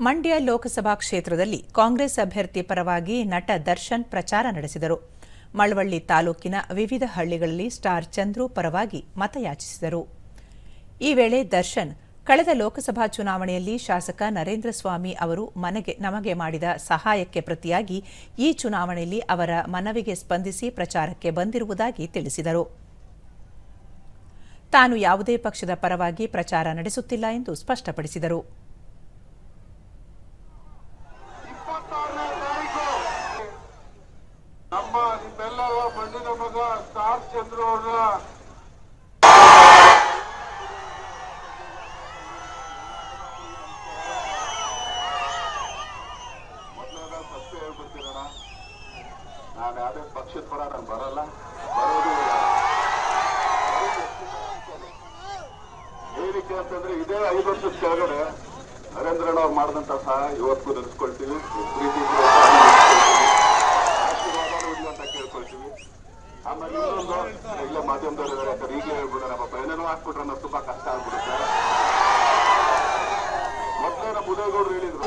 ಮಂಡ್ಯ ಲೋಕಸಭಾ ಕ್ಷೇತ್ರದಲ್ಲಿ ಕಾಂಗ್ರೆಸ್ ಅಭ್ಯರ್ಥಿ ಪರವಾಗಿ ನಟ ದರ್ಶನ್ ಪ್ರಚಾರ ನಡೆಸಿದರು. ಮಳವಳ್ಳಿ ತಾಲೂಕಿನ ವಿವಿಧ ಹಳ್ಳಿಗಳಲ್ಲಿ ಸ್ಟಾರ್ ಚಂದ್ರು ಪರವಾಗಿ ಮತಯಾಚಿಸಿದರು. ಈ ವೇಳೆ ದರ್ಶನ್, ಕಳೆದ ಲೋಕಸಭಾ ಚುನಾವಣೆಯಲ್ಲಿ ಶಾಸಕ ನರೇಂದ್ರ ಸ್ವಾಮಿ ಅವರು ಮನೆಗೆ ನಮಗೆ ಮಾಡಿದ ಸಹಾಯಕ್ಕೆ ಪ್ರತಿಯಾಗಿ ಈ ಚುನಾವಣೆಯಲ್ಲಿ ಅವರ ಮನವಿಗೆ ಸ್ಪಂದಿಸಿ ಪ್ರಚಾರಕ್ಕೆ ಬಂದಿರುವುದಾಗಿ ತಿಳಿಸಿದರು. ತಾನು ಯಾವುದೇ ಪಕ್ಷದ ಪರವಾಗಿ ಪ್ರಚಾರ ನಡೆಸುತ್ತಿಲ್ಲ ಎಂದು ಸ್ಪಷ್ಟಪಡಿಸಿದರು. ನಿಮ್ಮೆಲ್ಲರ ಮಣ್ಣಿನ ಮಗ ಸ್ಟಾರ್ ಚಂದ್ರ ಅವರ. ಮೊದಲೆಲ್ಲ ಸತ್ಯ ಹೇಳ್ಬಿಡ್ತೀರಣ ನಾನು ಯಾವುದೇ ಪಕ್ಷದ ಪರ ನಾನು ಬರಲ್ಲ. ಬರೋದು ಏನಕ್ಕೆ ಅಂತಂದ್ರೆ ಇದೇ ಐದು ವರ್ಷದ ಕೆಳಗಡೆ ನರೇಂದ್ರ ಅವ್ರು ಮಾಡಿದಂತ ಸಹ ಇವತ್ತು ನೆನೆಸ್ಕೊಳ್ತೀವಿ. ಆಮೇಲೆ ಇನ್ನೊಂದು ಮಾಧ್ಯಮದವರ ಮಾಧ್ಯಮದವ್ರು ಇದಾರೆ ಯಾಕಂದ್ರೆ ಈಗ ಹೇಳ್ಬಿಡೋಣ ಪಾಪ ಏನೇನೋ ಹಾಕ್ಬಿಟ್ರೆ ಕಷ್ಟ ಆಗ್ಬಿಡುತ್ತೆ. ಮೊದಲೇ ನಮ್ಮ ಉದಯಗೌಡರು ಹೇಳಿದ್ರು.